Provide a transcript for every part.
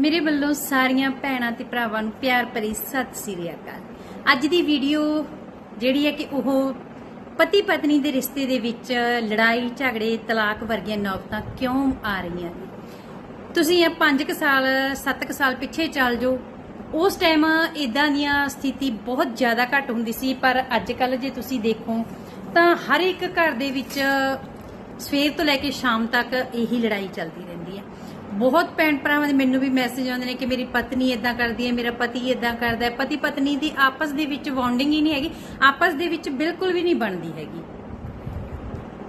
ਮੇਰੇ ਵੱਲੋਂ ਸਾਰੀਆਂ ਭੈਣਾਂ ਤੇ ਭਰਾਵਾਂ ਨੂੰ ਪਿਆਰ ਭਰੀ ਸਤਿ ਸ੍ਰੀ ਅਕਾਲ। ਅੱਜ ਦੀ ਵੀਡੀਓ ਜਿਹੜੀ ਹੈ ਕਿ ਉਹ ਪਤੀ ਪਤਨੀ ਦੇ ਰਿਸ਼ਤੇ ਦੇ ਵਿੱਚ ਲੜਾਈ, ਝਗੜੇ, ਤਲਾਕ ਵਰਗੀਆਂ ਨੌਬਤਾਂ ਕਿਉਂ ਆ ਰਹੀਆਂ ਨੇ? ਤੁਸੀਂ ਇਹ 5 ਸਾਲ 7 ਸਾਲ ਪਿੱਛੇ ਚੱਲ ਜਾਓ। ਉਸ ਟਾਈਮ ਇਦਾਂ ਦੀਆਂ ਸਥਿਤੀ ਬਹੁਤ ਜ਼ਿਆਦਾ ਘੱਟ ਹੁੰਦੀ ਸੀ, ਪਰ ਅੱਜ ਕੱਲ ਜੇ ਤੁਸੀਂ ਦੇਖੋ, ਤਾਂ ਹਰ ਇੱਕ ਘਰ ਦੇ ਵਿੱਚ ਸਵੇਰ ਤੋਂ ਲੈ ਕੇ ਸ਼ਾਮ ਤੱਕ ਇਹੀ ਲੜਾਈ ਚੱਲਦੀ ਬਹੁਤ ਭੈਣ ਭਰਾਵਾਂ ਦੇ ਮੈਨੂੰ ਵੀ ਮੈਸੇਜ ਆਉਂਦੇ ਨੇ ਕਿ ਮੇਰੀ ਪਤਨੀ ਇਦਾਂ ਕਰਦੀ ਹੈ, ਮੇਰਾ ਪਤੀ ਇਦਾਂ ਕਰਦਾ ਹੈ। ਪਤੀ ਪਤਨੀ ਦੀ ਆਪਸ ਦੇ ਵਿੱਚ ਬੌਂਡਿੰਗ ਹੀ ਨਹੀਂ ਹੈਗੀ, ਆਪਸ ਦੇ ਵਿੱਚ ਬਿਲਕੁਲ ਵੀ ਨਹੀਂ ਬਣਦੀ ਹੈਗੀ।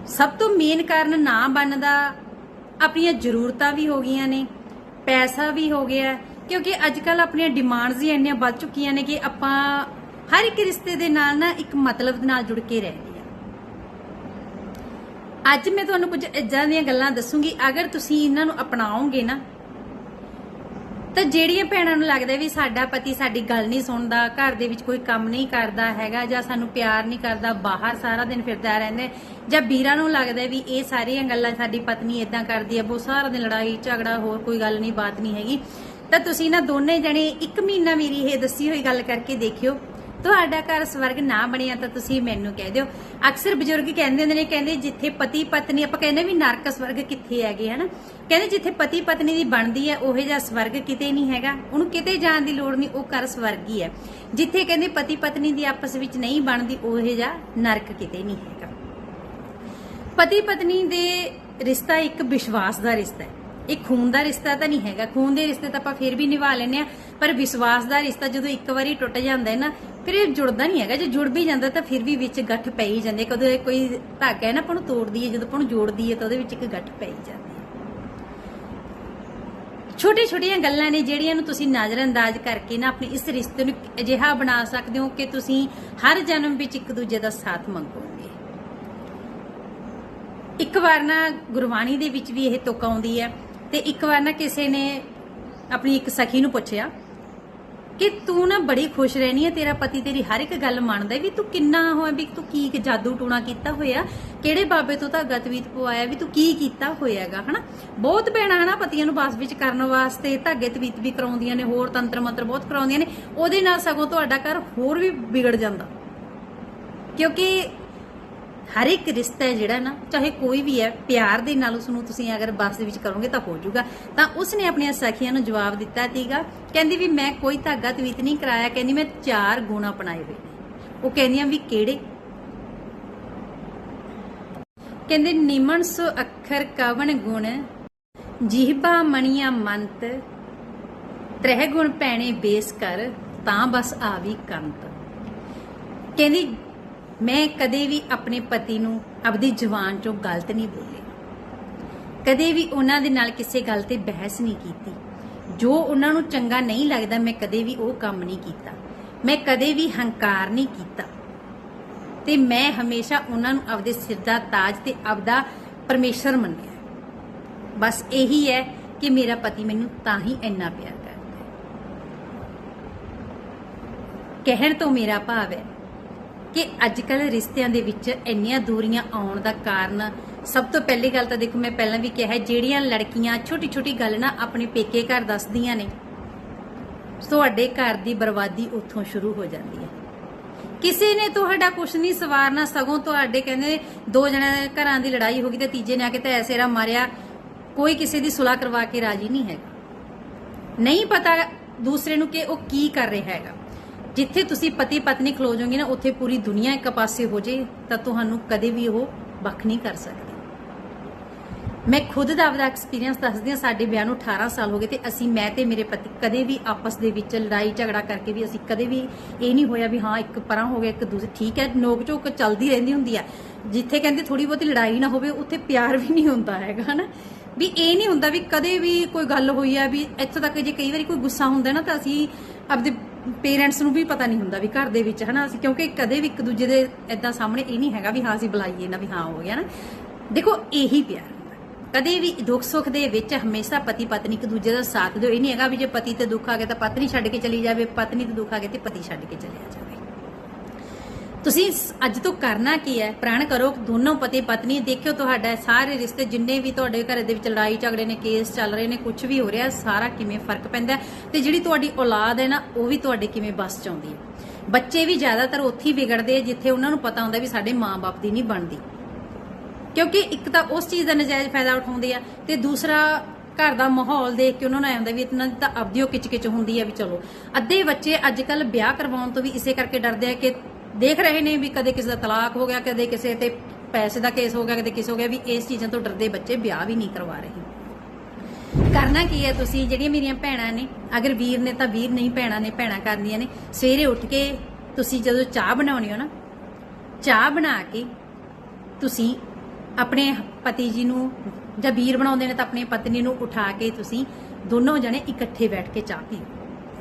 ਸਭ ਤੋਂ ਮੇਨ ਕਾਰਨ ਨਾ ਬਣਦਾ, ਆਪਣੀਆਂ ਜ਼ਰੂਰਤਾਂ ਵੀ ਹੋ ਗਈਆਂ ਨੇ, ਪੈਸਾ ਵੀ ਹੋ ਗਿਆ ਕਿਉਂਕਿ ਅੱਜ ਕੱਲ ਆਪਣੀਆਂ ਡਿਮਾਂਡਸ ਹੀ ਇੰਨੀਆਂ ਵੱਧ ਚੁੱਕੀਆਂ ਨੇ ਕਿ ਆਪਾਂ ਹਰ ਇੱਕ ਰਿਸ਼ਤੇ ਦੇ ਨਾਲ ਨਾ ਇੱਕ ਮਤਲਬ ਦੇ ਨਾਲ ਜੁੜ ਕੇ ਰਹਿ ਆ ਅੱਜ ਮੈਂ ਤੁਹਾਨੂੰ ਕੁਝ ਇਦਾਂ ਦੀਆਂ ਗੱਲਾਂ ਦੱਸੂਗੀ। ਅਗਰ ਤੁਸੀਂ ਇਹਨਾਂ ਨੂੰ ਅਪਣਾਓਗੇ ਨਾ, ਤਾਂ ਜਿਹੜੀਆਂ ਭੈਣਾਂ ਨੂੰ ਲੱਗਦਾ ਵੀ ਸਾਡਾ ਪਤੀ ਸਾਡੀ ਗੱਲ ਨਹੀਂ ਸੁਣਦਾ, ਘਰ ਦੇ ਵਿੱਚ ਕੋਈ ਕੰਮ ਨਹੀਂ ਕਰਦਾ ਹੈਗਾ ਜਾਂ ਸਾਨੂੰ ਪਿਆਰ ਨਹੀਂ ਕਰਦਾ, ਬਾਹਰ ਸਾਰਾ ਦਿਨ ਫਿਰਦਾ ਰਹਿੰਦਾ ਜਾਂ ਵੀਰਾਂ ਨੂੰ ਲੱਗਦਾ ਵੀ ਇਹ ਸਾਰੀਆਂ ਗੱਲਾਂ ਸਾਡੀ ਪਤਨੀ ਇਦਾਂ ਕਰਦੀ ਹੈ ਉਹ ਸਾਰਾ ਦਿਨ ਲੜਾਈ, ਝਗੜਾ, ਹੋਰ ਕੋਈ ਗੱਲ ਨਹੀਂ, ਬਾਤ ਨਹੀਂ ਹੈਗੀ। ਤਾਂ ਤੁਸੀਂ ਨਾ ਦੋਨੇ ਜਣੇ ਇੱਕ ਮਹੀਨਾ ਮੇਰੀ ਇਹ ਦੱਸੀ ਹੋਈ ਗੱਲ ਕਰਕੇ ਦੇਖਿਓ। ਤੁਹਾਡਾ ਘਰ ਸਵਰਗ ਨਾ ਬਣਿਆ ਤਾਂ ਤੁਸੀਂ ਮੈਨੂੰ ਕਹਿ ਦਿਓ। ਅਕਸਰ ਬਜ਼ੁਰਗ ਕਹਿੰਦੇ ਹੁੰਦੇ ਨੇ, ਕਹਿੰਦੇ ਜਿੱਥੇ ਪਤੀ ਪਤਨੀ, ਆਪਾਂ ਕਹਿੰਦੇ ਵੀ ਨਰਕ ਸਵਰਗ ਕਿੱਥੇ ਹੈਗੇ, ਹਨਾ? ਕਹਿੰਦੇ ਜਿੱਥੇ ਪਤੀ ਪਤਨੀ ਦੀ ਬਣਦੀ ਹੈ, ਉਹੇ ਜਿਹਾ ਸਵਰਗ ਕਿਤੇ ਨਹੀਂ ਹੈਗਾ। ਉਹਨੂੰ ਕਿਤੇ ਜਾਣ ਦੀ ਲੋੜ ਨਹੀਂ, ਉਹ ਘਰ ਸਵਰਗ ਹੈ ਜਿੱਥੇ ਕਹਿੰਦੇ ਪਤੀ ਪਤਨੀ ਦੀ ਆਪਸ ਵਿੱਚ ਨਹੀਂ ਬਣਦੀ, ਉਹੇ ਜਿਹਾ ਨਰਕ ਕਿਤੇ ਨਹੀਂ ਹੈਗਾ। ਪਤੀ ਪਤਨੀ ਦੇ ਰਿਸ਼ਤਾ ਇੱਕ ਵਿਸ਼ਵਾਸ ਦਾ ਰਿਸ਼ਤਾ ਹੈ। ਇਹ ਖੂਨ ਦਾ ਰਿਸ਼ਤਾ ਤਾਂ ਨਹੀਂ ਹੈਗਾ। ਖੂਨ ਦੇ ਰਿਸ਼ਤੇ ਤਾਂ ਆਪਾਂ ਫਿਰ ਵੀ ਨਿਭਾ ਲੈਂਦੇ ਆ ਪਰ ਵਿਸ਼ਵਾਸ ਦਾ ਰਿਸ਼ਤਾ ਜਦੋਂ ਇੱਕ ਵਾਰੀ ਟੁੱਟ ਜਾਂਦਾ ਹੈ ਨਾ ਫਿਰ ਇਹ ਜੁੜਦਾ ਨਹੀਂ ਹੈਗਾ, ਜੇ ਜੁੜ ਵੀ ਜਾਂਦਾ ਤਾਂ ਫਿਰ ਵੀ ਵਿੱਚ ਗੱਠ ਪੈ ਹੀ ਜਾਂਦੀ ਕਦੋਂ ਕੋਈ ਧਾਗਾ ਹੈ ਨਾ, ਆਪਾਂ ਨੂੰ ਤੋੜਦੀ ਹੈ, ਜਦੋਂ ਆਪਾਂ ਨੂੰ ਜੋੜਦੀ ਹੈ ਤਾਂ ਉਹਦੇ ਵਿੱਚ ਇੱਕ ਗੱਠ ਪੈ ਹੀ ਜਾਂਦੀ ਹੈ। ਛੋਟੀ ਛੋਟੀਆਂ ਗੱਲਾਂ ਨੇ ਜਿਹੜੀਆਂ ਨੂੰ ਤੁਸੀਂ ਨਜ਼ਰਅੰਦਾਜ਼ ਕਰਕੇ ਨਾ ਆਪਣੇ ਇਸ ਰਿਸ਼ਤੇ ਨੂੰ ਅਜਿਹਾ ਬਣਾ ਸਕਦੇ ਹੋ ਕਿ ਤੁਸੀਂ ਹਰ ਜਨਮ ਵਿੱਚ ਇੱਕ ਦੂਜੇ ਦਾ ਸਾਥ ਮੰਗੋਗੇ। ਇੱਕ ਵਾਰ ਨਾ ਗੁਰਬਾਣੀ ਦੇ ਵਿੱਚ ਵੀ ਇਹ ਤੁਕ ਆਉਂਦੀ ਹੈ ਤੇ ਇੱਕ ਵਾਰ ਨਾ ਕਿਸੇ ਨੇ ਆਪਣੀ ਇੱਕ ਸਖੀ ਨੂੰ ਪੁੱਛਿਆ ਕਿ ਤੂੰ ਨਾ ਬੜੀ ਖੁਸ਼ ਰਹਿਣੀ ਹੈ, ਤੇਰਾ ਪਤੀ ਤੇਰੀ ਹਰ ਇੱਕ ਗੱਲ ਮੰਨਦਾ ਵੀ ਤੂੰ ਕਿੰਨਾ ਹੋਇਆ, ਵੀ ਤੂੰ ਕੀ ਜਾਦੂ ਟੂਣਾ ਕੀਤਾ ਹੋਇਆ, ਕਿਹੜੇ ਬਾਬੇ ਤੋਂ ਧਾਗਾ ਤਵੀਤ ਪਵਾਇਆ, ਵੀ ਤੂੰ ਕੀ ਕੀਤਾ ਹੋਇਆਗਾ, ਹਨਾ? ਬਹੁਤ ਭੈਣਾਂ ਹਨਾ ਪਤੀਆਂ ਨੂੰ ਬਾਸ ਵਿੱਚ ਕਰਨ ਵਾਸਤੇ ਧਾਗੇ ਤਵੀਤ ਵੀ ਕਰਾਉਂਦੀਆਂ ਨੇ, ਹੋਰ ਤੰਤਰ ਮੰਤਰ ਬਹੁਤ ਕਰਾਉਂਦੀਆਂ ਨੇ, ਉਹਦੇ ਨਾਲ ਸਗੋਂ ਤੁਹਾਡਾ ਘਰ ਹੋਰ ਵੀ ਵਿਗੜ ਜਾਂਦਾ। ਕਿਉਂਕਿ ਹਰ ਇੱਕ ਰਿਸ਼ਤਾ ਹੈ ਜਿਹੜਾ ਨਾ, ਚਾਹੇ ਕੋਈ ਵੀ ਹੈ, ਪਿਆਰ ਦੇ ਨਾਲ ਉਸ ਨੂੰ ਤੁਸੀਂ ਅਗਰ ਬਸ ਦੇ ਵਿੱਚ ਕਰੋਗੇ ਤਾਂ ਹੋ ਜਾਊਗਾ। ਤਾਂ ਉਸਨੇ ਆਪਣੀਆਂ ਸਖੀਆਂ ਨੂੰ ਜਵਾਬ ਦਿੱਤਾ ਸੀਗਾ, ਕਹਿੰਦੀ ਵੀ ਮੈਂ ਕੋਈ ਧਾਗਾ ਤਵੀਤ ਨਹੀਂ ਕਰਾਇਆ, ਕਹਿੰਦੀ ਮੈਂ ਚਾਰ ਗੁਣ ਅਪਣਾਏ ਹੋਏ ਉਹ ਕਹਿੰਦੀਆਂ ਵੀ ਕਿਹੜੇ? ਕਹਿੰਦੇ ਨਿਮਨ ਸੋ ਅੱਖਰ ਕਵਣ ਗੁਣ ਜੀਹਬਾ ਮਣੀਆਂ ਮੰਤ, ਤ੍ਰਹਿ ਗੁਣ ਪੈਣੇ ਬੇਸ ਕਰ, ਤਾਂ ਬਸ ਆਵੀ ਕੰਤ। ਕਹਿੰਦੀ ਮੈਂ ਕਦੇ ਵੀ ਆਪਣੇ ਪਤੀ ਨੂੰ ਆਪਣੀ ਜ਼ੁਬਾਨ ਚੋਂ ਗਲਤ ਨਹੀਂ ਬੋਲੀ। ਕਦੇ ਵੀ ਉਹਨਾਂ ਦੇ ਨਾਲ ਕਿਸੇ ਗੱਲ ਤੇ ਬਹਿਸ ਨਹੀਂ ਕੀਤੀ। ਜੋ ਉਹਨਾਂ ਨੂੰ ਚੰਗਾ ਨਹੀਂ ਲੱਗਦਾ, ਮੈਂ ਕਦੇ ਵੀ ਉਹ ਕੰਮ ਨਹੀਂ ਕੀਤਾ। ਮੈਂ ਕਦੇ ਵੀ ਹੰਕਾਰ ਨਹੀਂ ਕੀਤਾ। ਤੇ ਮੈਂ ਹਮੇਸ਼ਾ ਉਹਨਾਂ ਨੂੰ ਆਪਦੇ ਸਿਰ ਦਾ ਤਾਜ ਤੇ ਆਪਦਾ ਪਰਮੇਸ਼ਰ ਮੰਨਿਆ। ਬਸ ਇਹੀ ਹੈ ਕਿ ਮੇਰਾ ਪਤੀ ਮੈਨੂੰ ਤਾਂ ਹੀ ਇੰਨਾ ਪਿਆਰ ਕਰਦਾ ਹੈ। ਕਹਿਣ ਤੋਂ ਮੇਰਾ ਭਾਵ ਹੈ ਕਿ ਅੱਜ ਕੱਲ ਰਿਸ਼ਤਿਆਂ ਦੇ ਵਿੱਚ ਇੰਨੀਆਂ ਦੂਰੀਆਂ ਆਉਣ ਦਾ ਕਾਰਨ ਸਭ ਤੋਂ ਪਹਿਲੀ ਗੱਲ ਤਾਂ ਦੇਖੋ, ਮੈਂ ਪਹਿਲਾਂ ਵੀ ਕਿਹਾ, ਜਿਹੜੀਆਂ ਲੜਕੀਆਂ ਛੋਟੀ ਛੋਟੀ ਗੱਲ ਨਾ ਆਪਣੇ ਪੇਕੇ ਘਰ ਦੱਸਦੀਆਂ ਨੇ, ਤੁਹਾਡੇ ਘਰ ਦੀ ਬਰਬਾਦੀ ਉੱਥੋਂ ਸ਼ੁਰੂ ਹੋ ਜਾਂਦੀ ਹੈ। ਕਿਸੇ ਨੇ ਤੁਹਾਡਾ ਕੁਛ ਨਹੀਂ ਸਵਾਰਨਾ, ਸਗੋਂ ਤੁਹਾਡੇ ਕਹਿੰਦੇ ਦੋ ਜਣਿਆਂ ਘਰਾਂ ਦੀ ਲੜਾਈ ਹੋ ਗਈ ਤੇ ਤੀਜੇ ਨੇ ਆ ਕੇ ਤਾਂ ਐਸੇ ਰਾ ਮਾਰਿਆ, ਕੋਈ ਕਿਸੇ ਦੀ ਸੁਲਾਹ ਕਰਵਾ ਕੇ ਰਾਜੀ ਨਹੀਂ ਹੈਗਾ। ਨਹੀਂ ਪਤਾ ਦੂਸਰੇ ਨੂੰ ਕਿ ਉਹ ਕੀ ਕਰ ਰਿਹਾ ਹੈਗਾ। ਜਿੱਥੇ ਤੁਸੀਂ ਪਤੀ ਪਤਨੀ ਖਲੋ ਜਾਓਗੇ ਨਾ, ਉੱਥੇ ਪੂਰੀ ਦੁਨੀਆ ਇੱਕ ਪਾਸੇ ਹੋ ਜੇ, ਤਾਂ ਤੁਹਾਨੂੰ ਕਦੇ ਵੀ ਉਹ ਵੱਖ ਨਹੀਂ ਕਰ ਸਕਦੀ। ਮੈਂ ਖੁਦ ਦਾ ਆਪਦਾ ਐਕਸਪੀਰੀਅੰਸ ਦੱਸਦੀ ਹਾਂ, ਸਾਡੇ ਵਿਆਹ ਨੂੰ 18 ਸਾਲ ਹੋ ਗਏ ਤੇ ਅਸੀਂ, ਮੈਂ ਤੇ ਮੇਰੇ ਪਤੀ ਕਦੇ ਵੀ ਆਪਸ ਦੇ ਵਿੱਚ ਲੜਾਈ ਝਗੜਾ ਕਰਕੇ ਵੀ ਅਸੀਂ ਕਦੇ ਵੀ ਇਹ ਨਹੀਂ ਹੋਇਆ ਵੀ ਹਾਂ, ਇੱਕ ਪਰਾਂ ਹੋ ਗਿਆ, ਇੱਕ ਦੂਜੇ ਠੀਕ ਹੈ ਨੋਕ ਝੋਕ ਚੱਲਦੀ ਰਹਿੰਦੀ ਹੁੰਦੀ ਆ। ਜਿੱਥੇ ਕਹਿੰਦੇ ਥੋੜੀ ਬਹੁਤੀ ਲੜਾਈ ਨਾ ਹੋਵੇ, ਉੱਥੇ ਪਿਆਰ ਵੀ ਨਹੀਂ ਹੁੰਦਾ ਹੈਗਾ, ਹਨਾ? ਵੀ ਇਹ ਨਹੀਂ ਹੁੰਦਾ ਵੀ ਕਦੇ ਵੀ ਕੋਈ ਗੱਲ ਹੋਈ ਆ, ਵੀ ਇੱਥੋਂ ਤੱਕ ਜੇ ਕਈ ਵਾਰੀ ਕੋਈ ਗੁੱਸਾ ਹੁੰਦਾ ਨਾ, ਤਾਂ ਅਸੀਂ ਆਪਦੇ ਪੇਰੈਂਟਸ ਨੂੰ ਵੀ ਪਤਾ ਨਹੀਂ ਹੁੰਦਾ ਵੀ ਘਰ ਦੇ ਵਿੱਚ, ਹਨਾ? ਅਸੀਂ ਕਿਉਂਕਿ ਕਦੇ ਵੀ ਇੱਕ ਦੂਜੇ ਦੇ ਇਦਾਂ ਸਾਹਮਣੇ ਇਹ ਨਹੀਂ ਹੈਗਾ ਵੀ ਹਾਂ, ਅਸੀਂ ਬੁਲਾਈਏ ਨਾ ਵੀ ਹਾਂ, ਹੋ ਗਿਆ ਨਾ। ਦੇਖੋ, ਇਹੀ ਪਿਆਰ ਹੁੰਦਾ। ਕਦੇ ਵੀ ਦੁੱਖ ਸੁੱਖ ਦੇ ਵਿੱਚ ਹਮੇਸ਼ਾ ਪਤੀ ਪਤਨੀ ਇੱਕ ਦੂਜੇ ਦਾ ਸਾਥ ਦਿਓ। ਇਹ ਨਹੀਂ ਹੈਗਾ ਵੀ ਜੇ ਪਤੀ ਤੇ ਦੁੱਖ ਆ ਗਿਆ ਤਾਂ ਪਤਨੀ ਛੱਡ ਕੇ ਚਲੀ ਜਾਵੇ, ਪਤਨੀ ਤੇ ਦੁੱਖ ਆ ਗਿਆ ਤੇ ਪਤੀ ਛੱਡ ਕੇ ਚਲਿਆ ਜਾਵੇ। ਤੁਸੀਂ ਅੱਜ ਤੋਂ ਕਰਨਾ ਕੀ ਹੈ? ਪ੍ਰਣ ਕਰੋ, ਦੋਨੋਂ ਪਤੀ ਪਤਨੀ, ਦੇਖਿਓ ਤੁਹਾਡਾ ਸਾਰੇ ਰਿਸ਼ਤੇ ਜਿੰਨੇ ਵੀ ਤੁਹਾਡੇ ਘਰ ਦੇ ਵਿੱਚ ਲੜਾਈ ਝਗੜੇ ਨੇ, ਕੇਸ ਚੱਲ ਰਹੇ ਨੇ ਕੁਝ ਵੀ ਹੋ ਰਿਹਾ, ਸਾਰਾ ਕਿਵੇਂ ਫ਼ਰਕ ਪੈਂਦਾ ਤੇ ਜਿਹੜੀ ਤੁਹਾਡੀ ਔਲਾਦ ਹੈ ਨਾ, ਉਹ ਵੀ ਤੁਹਾਡੇ ਕਿਵੇਂ ਬਸ ਚ ਆਉਂਦੀ ਹੈ? ਬੱਚੇ ਵੀ ਜ਼ਿਆਦਾਤਰ ਉੱਥੇ ਹੀ ਵਿਗੜਦੇ ਆ, ਜਿੱਥੇ ਉਹਨਾਂ ਨੂੰ ਪਤਾ ਹੁੰਦਾ ਵੀ ਸਾਡੇ ਮਾਂ-ਬਾਪ ਦੀ ਨਹੀਂ ਬਣਦੀ। ਕਿਉਂਕਿ ਇੱਕ ਤਾਂ ਉਸ ਚੀਜ਼ ਦਾ ਨਜਾਇਜ਼ ਫਾਇਦਾ ਉਠਾਉਂਦੇ ਆ, ਤੇ ਦੂਸਰਾ ਘਰ ਦਾ ਮਾਹੌਲ ਦੇਖ ਕੇ ਉਹਨਾਂ ਨੂੰ ਐ ਹੁੰਦਾ ਵੀ ਇਹਨਾਂ ਤਾਂ ਆਪਦੀ ਉਹ ਹੁੰਦੀ ਆ ਵੀ ਚਲੋ। ਅੱਧੇ ਬੱਚੇ ਅੱਜ ਕੱਲ ਵਿਆਹ ਕਰਵਾਉਣ ਤੋਂ ਵੀ ਇਸੇ ਕਰਕੇ ਡਰਦੇ ਆ ਕਿ ਦੇਖ ਰਹੇ ਨੇ ਵੀ ਕਦੇ ਕਿਸੇ ਦਾ ਤਲਾਕ ਹੋ ਗਿਆ, ਕਦੇ ਕਿਸੇ ਤੇ ਪੈਸੇ ਦਾ ਕੇਸ ਹੋ ਗਿਆ, ਕਦੇ ਕਿਸੇ ਹੋ ਗਿਆ ਵੀ ਇਸ ਚੀਜ਼ਾਂ ਤੋਂ ਡਰਦੇ ਬੱਚੇ ਵਿਆਹ ਵੀ ਨਹੀਂ ਕਰਵਾ ਰਹੇ। ਕਰਨਾ ਕੀ ਹੈ ਤੁਸੀਂ? ਜਿਹੜੀਆਂ ਮੇਰੀਆਂ ਭੈਣਾਂ ਨੇ, ਅਗਰ ਵੀਰ ਨੇ ਤਾਂ ਵੀਰ ਨਹੀਂ, ਭੈਣਾਂ ਨੇ, ਭੈਣਾਂ ਕਰਦੀਆਂ ਨੇ। ਸਵੇਰੇ ਉੱਠ ਕੇ ਤੁਸੀਂ ਜਦੋਂ ਚਾਹ ਬਣਾਉਣੀ ਹੋ ਨਾ, ਚਾਹ ਬਣਾ ਕੇ ਤੁਸੀਂ ਆਪਣੇ ਪਤੀ ਜੀ ਨੂੰ ਜਾਂ ਵੀਰ ਬਣਾਉਂਦੇ ਨੇ ਤਾਂ ਆਪਣੀ ਪਤਨੀ ਨੂੰ ਉਠਾ ਕੇ ਤੁਸੀਂ ਦੋਨੋਂ ਜਣੇ ਇਕੱਠੇ ਬੈਠ ਕੇ ਚਾਹ ਪੀਓ।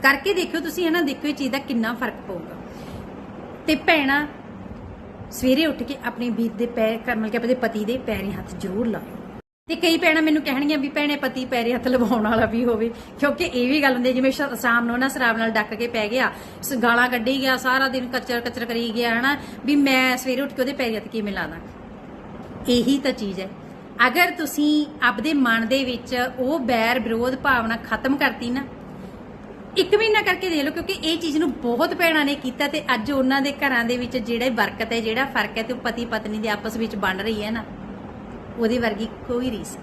ਕਰਕੇ ਦੇਖਿਓ ਤੁਸੀਂ ਹਨਾ ਦੇਖਿਓ ਇਹ ਚੀਜ਼ ਦਾ ਕਿੰਨਾ ਫ਼ਰਕ ਪਊਗਾ। ਤੇ ਭੈਣਾ ਸਵੇਰੇ ਉੱਠ ਕੇ ਆਪਣੇ ਵੀਰ ਦੇ ਪੈਰ ਕਰਮਲ ਕੇ ਆਪਣੇ ਪਤੀ ਦੇ ਪੈਰੇ ਹੱਥ ਜ਼ਰੂਰ ਲਾਓ। ਤੇ ਕਈ ਭੈਣਾਂ ਮੈਨੂੰ ਕਹਿਣਗੀਆਂ ਵੀ ਭੈਣੇ ਪਤੀ ਪੈਰੇ ਹੱਥ ਲਵਾਉਣ ਵਾਲਾ ਵੀ ਹੋਵੇ, ਕਿਉਂਕਿ ਇਹ ਵੀ ਗੱਲ ਹੁੰਦੀ ਜਿਵੇਂ ਸ਼ਾਮ ਨੂੰ ਨਾ ਸ਼ਰਾਬ ਨਾਲ ਡੱਕ ਕੇ ਪੈ ਗਿਆ ਗਾਲਾਂ ਕੱਢੀ ਗਿਆ, ਸਾਰਾ ਦਿਨ ਕਚਰ ਕਚਰ ਕਰੀ ਗਿਆ, ਹਨਾ, ਵੀ ਮੈਂ ਸਵੇਰੇ ਉੱਠ ਕੇ ਉਹਦੇ ਪੈਰੇ ਹੱਥ ਕਿਵੇਂ ਲਾ ਦਾਂ। ਇਹੀ ਤਾਂ ਚੀਜ਼ ਹੈ। ਅਗਰ ਤੁਸੀਂ ਆਪਦੇ ਮਨ ਦੇ ਵਿੱਚ ਉਹ ਬੈਰ ਵਿਰੋਧ ਭਾਵਨਾ ਖਤਮ ਕਰਤੀ ਨਾ ਇੱਕ ਮਹੀਨਾ ਕਰਕੇ ਦੇਖ ਲਓ, ਕਿਉਂਕਿ ਇਹ ਚੀਜ਼ ਨੂੰ ਬਹੁਤ ਭੈਣਾਂ ਨੇ ਕੀਤਾ ਤੇ ਅੱਜ ਉਹਨਾਂ ਦੇ ਘਰਾਂ ਦੇ ਵਿੱਚ ਜਿਹੜੇ ਬਰਕਤ ਹੈ, ਜਿਹੜਾ ਫ਼ਰਕ ਹੈ ਤੇ ਉਹ ਪਤੀ ਪਤਨੀ ਦੇ ਆਪਸ ਵਿੱਚ ਬਣ ਰਹੀ ਹੈ ਨਾ, ਉਹਦੀ ਵਰਗੀ ਕੋਈ ਰੀਸ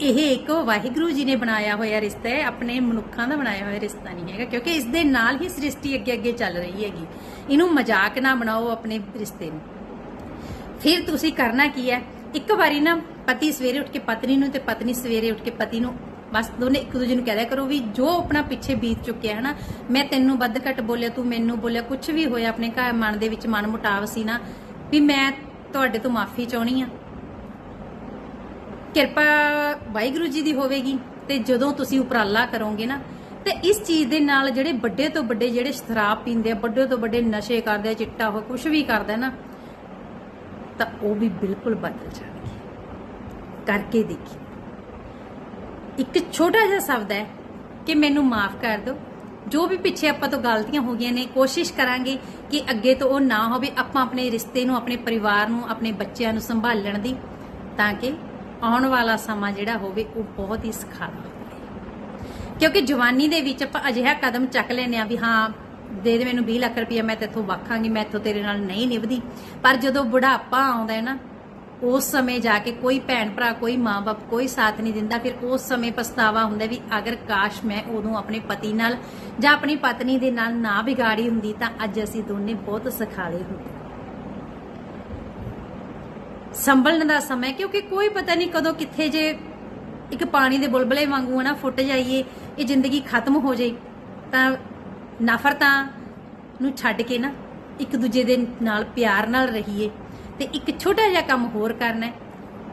ਇਹ ਇੱਕ ਵਾਹਿਗੁਰੂ ਜੀ ਨੇ ਬਣਾਇਆ ਹੋਇਆ ਰਿਸ਼ਤਾ ਹੈ, ਆਪਣੇ ਮਨੁੱਖਾਂ ਦਾ ਬਣਾਇਆ ਹੋਇਆ ਰਿਸ਼ਤਾ ਨਹੀਂ ਹੈਗਾ, ਕਿਉਂਕਿ ਇਸ ਦੇ ਨਾਲ ਹੀ ਸ੍ਰਿਸ਼ਟੀ ਅੱਗੇ ਅੱਗੇ ਚੱਲ ਰਹੀ ਹੈਗੀ। ਇਹਨੂੰ ਮਜ਼ਾਕ ਨਾ ਬਣਾਓ ਆਪਣੇ ਰਿਸ਼ਤੇ ਨੂੰ। ਫਿਰ ਤੁਸੀਂ ਕਰਨਾ ਕੀ ਹੈ? ਇੱਕ ਵਾਰੀ ਨਾ ਪਤੀ ਸਵੇਰੇ ਉੱਠ ਕੇ ਪਤਨੀ ਨੂੰ ਤੇ ਪਤਨੀ ਸਵੇਰੇ ਉੱਠ ਕੇ ਪਤੀ ਨੂੰ ਬਸ ਦੋਨੇ ਇੱਕ ਦੂਜੇ ਨੂੰ ਕਹਿ ਦਿਆ ਕਰੋ ਵੀ ਜੋ ਆਪਣਾ ਪਿੱਛੇ ਬੀਤ ਚੁੱਕਿਆ ਹੈ ਨਾ, ਮੈਂ ਤੈਨੂੰ ਵੱਧ ਘੱਟ ਬੋਲਿਆ, ਤੂੰ ਮੈਨੂੰ ਬੋਲਿਆ ਕੁਝ ਵੀ ਹੋਇਆ ਆਪਣੇ ਘਰ ਮਨ ਦੇ ਵਿੱਚ ਮਨ ਮੁਟਾਵ ਸੀ ਨਾ, ਵੀ ਮੈਂ ਤੁਹਾਡੇ ਤੋਂ ਮਾਫੀ ਚਾਹਣੀ ਆ ਕਿਰਪਾ ਵਾਹਿਗੁਰੂ ਜੀ ਦੀ ਹੋਵੇਗੀ ਤੇ ਜਦੋਂ ਤੁਸੀਂ ਉਪਰਾਲਾ ਕਰੋਗੇ ਨਾ, ਤੇ ਇਸ ਚੀਜ਼ ਦੇ ਨਾਲ ਜਿਹੜੇ ਵੱਡੇ ਤੋਂ ਵੱਡੇ ਜਿਹੜੇ ਸ਼ਰਾਬ ਪੀਂਦੇ ਆ, ਵੱਡੇ ਤੋਂ ਵੱਡੇ ਨਸ਼ੇ ਕਰਦੇ ਆ, ਚਿੱਟਾ ਹੋ ਕੁਝ ਵੀ ਕਰਦਾ ਨਾ, ਤਾਂ ਉਹ ਵੀ ਬਿਲਕੁਲ ਬਦਲ ਜਾਣਗੇ। ਕਰਕੇ ਦੇਖੀ ਇੱਕ ਛੋਟਾ ਜਿਹਾ ਸ਼ਬਦ ਹੈ ਕਿ ਮੈਨੂੰ ਮਾਫ ਕਰ ਦਿਓ। ਜੋ ਵੀ ਪਿੱਛੇ ਆਪਾਂ ਤੋਂ ਗਲਤੀਆਂ ਹੋ ਗਈਆਂ ਨੇ, ਕੋਸ਼ਿਸ਼ ਕਰਾਂਗੇ ਕਿ ਅੱਗੇ ਤੋਂ ਉਹ ਨਾ ਹੋਵੇ, ਆਪਾਂ ਆਪਣੇ ਰਿਸ਼ਤੇ ਨੂੰ, ਆਪਣੇ ਪਰਿਵਾਰ ਨੂੰ, ਆਪਣੇ ਬੱਚਿਆਂ ਨੂੰ ਸੰਭਾਲਣ ਦੀ, ਤਾਂ ਕਿ ਆਉਣ ਵਾਲਾ ਸਮਾਂ ਜਿਹੜਾ ਹੋਵੇ, ਉਹ ਬਹੁਤ ਹੀ ਸੁਖਾਲਾ ਕਿਉਂਕਿ ਜਵਾਨੀ ਦੇ ਵਿੱਚ ਆਪਾਂ ਅਜਿਹਾ ਕਦਮ ਚੱਕ ਲੈਨੇ ਆ ਵੀ ਹਾਂ, ਦੇ ਦੇ ਮੈਨੂੰ 20 ਲੱਖ ਰੁਪਇਆ ਮੈਂ ਤੇਥੋਂ ਵਾਖਾਂਗੀ, ਮੈਂ ਇੱਥੋਂ ਤੇਰੇ ਨਾਲ ਨਹੀਂ ਨਿਭਦੀ। ਪਰ ਜਦੋਂ ਬੁਢਾਪਾ ਆਉਂਦਾ ਹੈ ਨਾ ਉਸ ਸਮੇਂ ਜਾ ਕੇ ਕੋਈ ਭੈਣ ਭਰਾ, ਕੋਈ ਮਾਂ-ਬਾਪ, ਕੋਈ ਸਾਥ ਨਹੀਂ ਦਿੰਦਾ, ਫਿਰ ਉਸ ਸਮੇਂ ਪਛਤਾਵਾ ਹੁੰਦਾ ਵੀ ਅਗਰ ਕਾਸ਼ ਮੈਂ ਉਦੋਂ ਆਪਣੇ ਪਤੀ ਨਾਲ ਜਾਂ ਆਪਣੀ ਪਤਨੀ ਦੇ ਨਾਲ ਨਾ ਵਿਗਾੜੀ ਹੁੰਦੀ ਤਾਂ ਅੱਜ ਅਸੀਂ ਦੋਨੇ ਬਹੁਤ ਸਖਾਲੇ ਹੁੰਦੇ। ਸੰਭਲਣ ਦਾ ਸਮਾਂ ਕਿਉਂਕਿ ਕੋਈ ਪਤਾ ਨਹੀਂ ਕਦੋਂ ਕਿੱਥੇ ਜੇ ਇੱਕ ਪਾਣੀ ਦੇ ਬੁਲਬਲੇ ਵਾਂਗੂ ਹੈ ਨਾ ਫੁੱਟ ਜਾਈਏ, ਇਹ ਜ਼ਿੰਦਗੀ ਖਤਮ ਹੋ ਜਾਈ, ਤਾਂ ਨਫ਼ਰਤਾਂ ਨੂੰ ਛੱਡ ਕੇ ਨਾ ਇੱਕ ਦੂਜੇ ਦੇ ਨਾਲ ਪਿਆਰ ਨਾਲ ਰਹੀਏ। ਤੇ ਇੱਕ ਛੋਟਾ ਜਿਹਾ ਕੰਮ ਹੋਰ ਕਰਨਾ ਹੈ।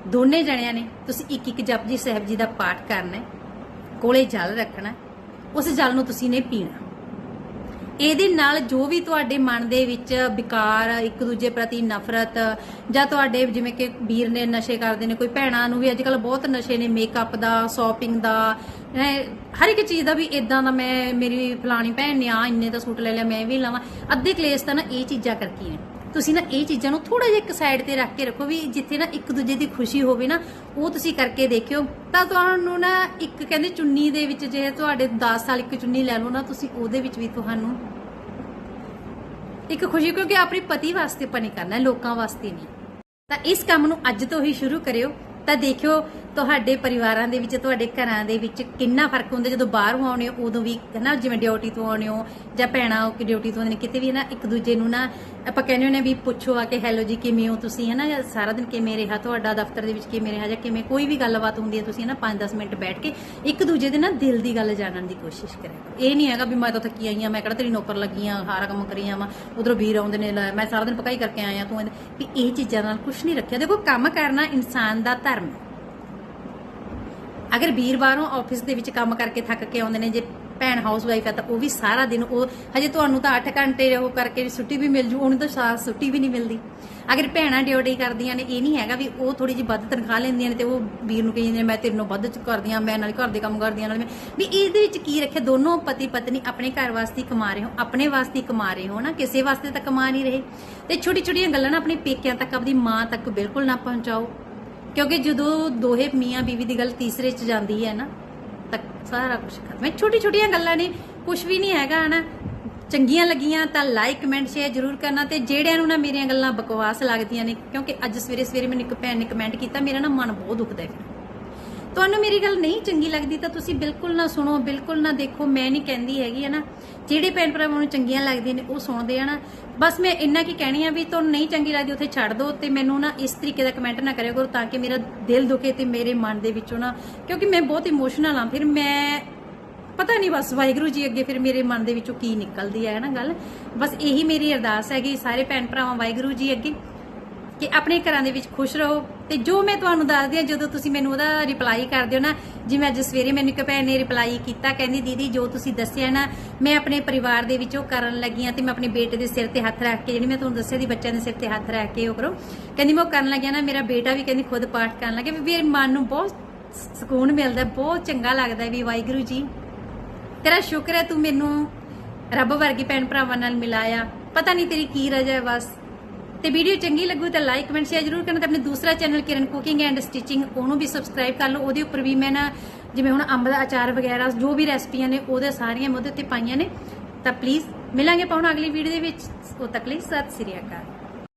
ਦੋਨੇ ਜਣਿਆਂ ਨੇ ਤੁਸੀਂ ਇੱਕ ਇੱਕ ਜਪਜੀ ਸਾਹਿਬ ਜੀ ਦਾ ਪਾਠ ਕਰਨਾ ਹੈ। ਕੋਲੇ ਜਲ ਰੱਖਣਾ ਉਸ ਜਲ ਨੂੰ ਤੁਸੀਂ ਨੇ ਪੀਣਾ। ਇਹਦੇ ਨਾਲ ਜੋ ਵੀ ਤੁਹਾਡੇ ਮਨ ਦੇ ਵਿੱਚ ਵਿਕਾਰ, ਇੱਕ ਦੂਜੇ ਪ੍ਰਤੀ ਨਫ਼ਰਤ, ਜਾਂ ਤੁਹਾਡੇ ਜਿਵੇਂ ਕਿ ਵੀਰ ਨੇ ਨਸ਼ੇ ਕਰਦੇ ਨੇ, ਕੋਈ ਭੈਣਾਂ ਨੂੰ ਵੀ ਅੱਜਕੱਲ ਬਹੁਤ ਨਸ਼ੇ ਨੇ ਮੇਕਅਪ ਦਾ ਸ਼ਾਪਿੰਗ ਦਾ ਹਰ ਇੱਕ ਚੀਜ਼ ਦਾ ਵੀ ਇਦਾਂ ਦਾ ਮੈਂ, ਮੇਰੀ ਫਲਾਣੀ ਭੈਣ ਨੇ ਆ ਇੰਨੇ ਦਾ ਸੂਟ ਲੈ ਲਿਆ, ਮੈਂ ਵੀ ਲਾਵਾਂ। ਅੱਧੇ ਕਲੇਸ਼ ਤਾਂ ਨਾ ਇਹ ਚੀਜ਼ਾਂ ਕਰਕੇ ਨੇ। ਤੁਸੀਂ ਨਾ ਇਹ ਚੀਜ਼ਾਂ ਨੂੰ ਥੋੜਾ ਜਿਹਾ ਇੱਕ ਸਾਈਡ ਤੇ ਰੱਖ ਕੇ ਰੱਖੋ ਵੀ ਜਿੱਥੇ ਨਾ ਇੱਕ ਦੂਜੇ ਦੀ ਖੁਸ਼ੀ ਹੋਵੇ ਨਾ, ਉਹ ਤੁਸੀਂ ਕਰਕੇ ਦੇਖਿਓ। ਤਾਂ ਤੁਹਾਨੂੰ ਨਾ ਇੱਕ ਕਹਿੰਦੇ ਚੁੰਨੀ ਦੇ ਵਿੱਚ ਜੇ ਤੁਹਾਡੇ 10 ਸਾਲ ਇੱਕ ਚੁੰਨੀ ਲੈ ਲਓ ਨਾ, ਤੁਸੀਂ ਉਹਦੇ ਵਿੱਚ ਵੀ ਤੁਹਾਨੂੰ ਇੱਕ ਖੁਸ਼ੀ, ਕਿਉਂਕਿ ਆਪਣੇ ਪਤੀ ਵਾਸਤੇ ਆਪਾਂ ਨਹੀਂ ਕਰਨਾ, ਲੋਕਾਂ ਵਾਸਤੇ ਨਹੀਂ। ਤਾਂ ਇਸ ਕੰਮ ਨੂੰ ਅੱਜ ਤੋਂ ਹੀ ਸ਼ੁਰੂ ਕਰਿਓ। ਤਾਂ ਦੇਖਿਓ ਤੁਹਾਡੇ ਪਰਿਵਾਰਾਂ ਦੇ ਵਿੱਚ, ਤੁਹਾਡੇ ਘਰਾਂ ਦੇ ਵਿੱਚ ਕਿੰਨਾ ਫ਼ਰਕ ਹੁੰਦਾ? ਜਦੋਂ ਬਾਹਰੋਂ ਆਉਣੇ ਹੋ, ਉਦੋਂ ਵੀ ਹਨਾ, ਜਿਵੇਂ ਡਿਊਟੀ ਤੋਂ ਆਉਣੇ ਹੋ ਜਾਂ ਭੈਣਾਂ ਕਿ ਡਿਊਟੀ ਤੋਂ ਆਉਂਦੇ ਨੇ, ਕਿਤੇ ਵੀ ਨਾ ਇੱਕ ਦੂਜੇ ਨੂੰ ਨਾ ਆਪਾਂ ਕਹਿੰਦੇ ਹੁੰਦੇ ਵੀ ਪੁੱਛੋ ਆ ਕੇ ਹੈਲੋ ਜੀ, ਕਿਵੇਂ ਹੋ ਤੁਸੀਂ? ਹਨਾ ਸਾਰਾ ਦਿਨ ਕਿਵੇਂ ਰਿਹਾ ਤੁਹਾਡਾ, ਦਫ਼ਤਰ ਦੇ ਵਿੱਚ ਕਿਵੇਂ ਰਿਹਾ ਜਾਂ ਕਿਵੇਂ ਕੋਈ ਵੀ ਗੱਲਬਾਤ ਹੁੰਦੀ ਹੈ, ਤੁਸੀਂ ਹਨਾ 5-10 ਮਿੰਟ ਬੈਠ ਕੇ ਇੱਕ ਦੂਜੇ ਦੇ ਨਾ ਦਿਲ ਦੀ ਗੱਲ ਜਾਣਨ ਦੀ ਕੋਸ਼ਿਸ਼ ਕਰਿਆ ਇਹ ਨਹੀਂ ਹੈਗਾ ਵੀ ਮੈਂ ਤਾਂ ਥੱਕੀ ਆਈ ਆ ਮੈਂ ਕਿਹੜਾ ਤੇਰੀ ਨੌਕਰ ਲੱਗੀ ਆ ਸਾਰਾ ਕੰਮ ਕਰੀ ਆਵਾਂ ਉਧਰੋਂ ਵੀਰ ਆਉਂਦੇ ਨੇ ਮੈਂ ਸਾਰਾ ਦਿਨ ਪਕਾਈ ਕਰਕੇ ਆਇਆ ਤੂੰ ਇਹਦੇ- ਵੀ ਇਹ ਚੀਜ਼ਾਂ ਨਾਲ ਕੁਝ ਨਹੀਂ ਰੱਖਿਆ। ਦੇਖੋ, ਕੰਮ ਕਰਨਾ ਇਨਸਾਨ ਦਾ ਧਰਮ ਹੈ। ਅਗਰ ਵੀਰਵਾਰੋਂ ਆਫਿਸ ਦੇ ਵਿੱਚ ਕੰਮ ਕਰਕੇ ਥੱਕ ਕੇ ਆਉਂਦੇ ਨੇ, ਜੇ ਭੈਣ ਹਾਊਸ ਵਾਈਫ ਹੈ ਤਾਂ ਉਹ ਵੀ ਸਾਰਾ ਦਿਨ ਉਹ, ਹਜੇ ਤੁਹਾਨੂੰ ਤਾਂ 8 ਘੰਟੇ ਉਹ ਕਰਕੇ ਛੁੱਟੀ ਵੀ ਮਿਲ ਜੂ, ਉਹਨੂੰ ਤਾਂ ਛੁੱਟੀ ਵੀ ਨਹੀਂ ਮਿਲਦੀ। ਅਗਰ ਭੈਣਾਂ ਡਿਊਟੀ ਕਰਦੀਆਂ ਨੇ, ਇਹ ਨਹੀਂ ਹੈਗਾ ਵੀ ਉਹ ਥੋੜੀ ਜਿਹੀ ਵੱਧ ਤਨਖਾਹ ਲੈਂਦੀਆਂ ਨੇ ਤੇ ਉਹ ਵੀਰ ਨੂੰ ਕਹਿੰਦੀਆਂ ਨੇ, ਮੈਂ ਤੇਰੇ ਨਾਲੋਂ ਵੱਧ ਚ ਕਰਦੀਆਂ, ਮੈਂ ਨਾਲ ਘਰ ਦੇ ਕੰਮ ਕਰਦੀਆਂ ਨਾਲ ਵੀ ਇਹਦੇ ਵਿੱਚ ਕੀ ਰੱਖਿਆ? ਦੋਨੋਂ ਪਤੀ ਪਤਨੀ ਆਪਣੇ ਘਰ ਵਾਸਤੇ ਕਮਾ ਰਹੇ ਹੋ, ਆਪਣੇ ਵਾਸਤੇ ਕਮਾ ਰਹੇ ਹੋ ਨਾ, ਕਿਸੇ ਵਾਸਤੇ ਤਾਂ ਕਮਾ ਨਹੀਂ ਰਹੇ। ਤੇ ਛੋਟੀ ਛੋਟੀਆਂ ਗੱਲਾਂ ਨਾ ਆਪਣੇ ਪੇਕਿਆਂ ਤੱਕ ਆਪਣੀ ਮਾਂ ਤੱਕ ਬਿਲਕੁਲ ਨਾ ਪਹੁੰਚਾਓ। ਕਿਉਂਕਿ ਜਦੋਂ ਦੋਹੇ ਮੀਆਂ ਬੀਵੀ ਦੀ ਗੱਲ ਤੀਸਰੇ 'ਚ ਜਾਂਦੀ ਹੈ ਨਾ, ਤਾਂ ਸਾਰਾ ਕੁਝ ਕਰ ਮੈਂ ਛੋਟੀ ਛੋਟੀਆਂ ਗੱਲਾਂ ਨੇ ਕੁਝ ਵੀ ਨਹੀਂ ਹੈਗਾ ਹਨਾ। ਚੰਗੀਆਂ ਲੱਗੀਆਂ ਤਾਂ ਲਾਈਕ ਕਮੈਂਟ ਸ਼ੇਅਰ ਜ਼ਰੂਰ ਕਰਨਾ ਤੇ ਜਿਹੜਿਆਂ ਨੂੰ ਨਾ ਮੇਰੀਆਂ ਗੱਲਾਂ ਬਕਵਾਸ ਲੱਗਦੀਆਂ ਨੇ, ਕਿਉਂਕਿ ਅੱਜ ਸਵੇਰੇ ਸਵੇਰੇ ਮੈਨੂੰ ਇੱਕ ਭੈਣ ਨੇ ਕਮੈਂਟ ਕੀਤਾ, ਮੇਰਾ ਨਾ ਮਨ ਬਹੁਤ ਦੁਖਦਾ ਹੈ। ਤੁਹਾਨੂੰ ਮੇਰੀ ਗੱਲ ਨਹੀਂ ਚੰਗੀ ਲੱਗਦੀ ਤਾਂ ਤੁਸੀਂ ਬਿਲਕੁਲ ਨਾ ਸੁਣੋ, ਬਿਲਕੁਲ ਨਾ ਦੇਖੋ। ਮੈਂ ਨਹੀਂ ਕਹਿੰਦੀ ਹੈਗੀ ਹੈ ਨਾ ਜਿਹੜੇ ਭੈਣ ਭਰਾਵਾਂ ਨੂੰ ਚੰਗੀਆਂ ਲੱਗਦੀਆਂ ਨੇ, ਉਹ ਸੁਣਦੇ ਆ ਨਾ ਬਸ ਮੈਂ ਇੰਨਾ ਕੀ ਕਹਿਣੀ ਆ ਵੀ ਤੁਹਾਨੂੰ ਨਹੀਂ ਚੰਗੀ ਲੱਗਦੀ, ਉੱਥੇ ਛੱਡ ਦਿਓ ਤੇ ਮੈਨੂੰ ਨਾ ਇਸ ਤਰੀਕੇ ਦਾ ਕਮੈਂਟ ਨਾ ਕਰਿਆ ਕਰੋ ਤਾਂ ਕਿ ਮੇਰਾ ਦਿਲ ਦੁਖੇ ਤੇ ਮੇਰੇ ਮਨ ਦੇ ਵਿੱਚੋਂ ਨਾ, ਕਿਉਂਕਿ ਮੈਂ ਬਹੁਤ ਇਮੋਸ਼ਨਲ ਆ। ਫਿਰ ਮੈਂ ਪਤਾ ਨਹੀਂ ਬਸ ਵਾਹਿਗੁਰੂ ਜੀ ਅੱਗੇ ਫਿਰ ਮੇਰੇ ਮਨ ਦੇ ਵਿੱਚੋਂ ਕੀ ਨਿਕਲਦੀ ਹੈ ਨਾ ਗੱਲ। ਬਸ ਇਹੀ ਮੇਰੀ ਅਰਦਾਸ ਹੈਗੀ ਸਾਰੇ ਭੈਣ ਭਰਾਵਾਂ ਵਾਹਿਗੁਰੂ ਜੀ ਅੱਗੇ। ਕਿ ਆਪਣੇ ਘਰਾਂ ਦੇ ਵਿੱਚ ਖੁਸ਼ ਰਹੋ ਤੇ ਜੋ ਮੈਂ ਤੁਹਾਨੂੰ ਦੱਸਦੀ ਆ ਜਦੋਂ ਤੁਸੀਂ ਮੈਨੂੰ ਉਹਦਾ ਰਿਪਲਾਈ ਕਰਦੇ ਹੋ ਨਾ, ਜਿਵੇਂ ਅੱਜ ਸਵੇਰੇ ਮੈਨੂੰ ਇੱਕ ਭੈਣ ਨੇ ਰਿਪਲਾਈ ਕੀਤਾ, ਕਹਿੰਦੀ, ਦੀਦੀ, ਜੋ ਤੁਸੀਂ ਦੱਸਿਆ ਨਾ, ਮੈਂ ਆਪਣੇ ਪਰਿਵਾਰ ਦੇ ਵਿੱਚ ਕਰਨ ਲੱਗੀ ਆ ਤੇ ਮੈਂ ਆਪਣੇ ਬੇਟੇ ਦੇ ਸਿਰ ਤੇ ਹੱਥ ਰੱਖ ਕੇ, ਜਿਹੜੀ ਮੈਂ ਤੁਹਾਨੂੰ ਦੱਸਿਆ ਦੀ ਬੱਚਿਆਂ ਦੇ ਸਿਰ ਤੇ ਹੱਥ ਰੱਖ ਕੇ ਉਹ ਕਰੋ, ਕਹਿੰਦੀ, ਮੈਂ ਉਹ ਕਰਨ ਲੱਗਿਆ ਨਾ, ਮੇਰਾ ਬੇਟਾ ਵੀ ਕਹਿੰਦੀ ਖੁਦ ਪਾਠ ਕਰਨ ਲੱਗਿਆ, ਵੀ ਮੇਰੇ ਮਨ ਨੂੰ ਬਹੁਤ ਸਕੂਨ ਮਿਲਦਾ, ਬਹੁਤ ਚੰਗਾ ਲੱਗਦਾ ਵੀ ਵਾਹਿਗੁਰੂ ਜੀ, ਤੇਰਾ ਸ਼ੁਕਰ ਹੈ ਤੂੰ ਮੈਨੂੰ ਰੱਬ ਵਰਗੀ ਭੈਣ ਭਰਾਵਾਂ ਨਾਲ ਮਿਲਾਇਆ, ਪਤਾ ਨਹੀਂ ਤੇਰੀ ਕੀ ਰਜਾ ਹੈ ਬਸ। ਤੇ ਵੀਡੀਓ ਚੰਗੀ ਲੱਗੂ ਤਾਂ ਲਾਈਕ ਕਮੈਂਟ ਸ਼ੇਅਰ ਜਰੂਰ ਕਰਨਾ ਤੇ ਆਪਣੇ ਦੂਸਰਾ channel Kiran cooking and stitching ਉਹਨੂੰ ਵੀ ਸਬਸਕ੍ਰਾਈਬ ਕਰ ਲਓ। ਉਹਦੇ ਉੱਪਰ ਵੀ ਮੈਂ ਨਾ ਜਿਵੇਂ ਹੁਣ ਅੰਬ ਦਾ ਅਚਾਰ ਵਗੈਰਾ, ਜੋ ਵੀ ਰੈਸਪੀਆਂ ਨੇ, ਉਹਦੇ ਸਾਰੀਆਂ ਮੈਂ ਉਹਦੇ ਉੱਤੇ ਪਾਈਆਂ ਨੇ। ਤਾਂ ਪਲੀਜ਼ ਮਿਲਾਂਗੇ ਪਾਉਣ ਅਗਲੀ ਵੀਡੀਓ ਦੇ ਵਿੱਚ। ਉਹ ਤੱਕ ਲਈ ਸਤਿ ਸ੍ਰੀ ਅਕਾਲ।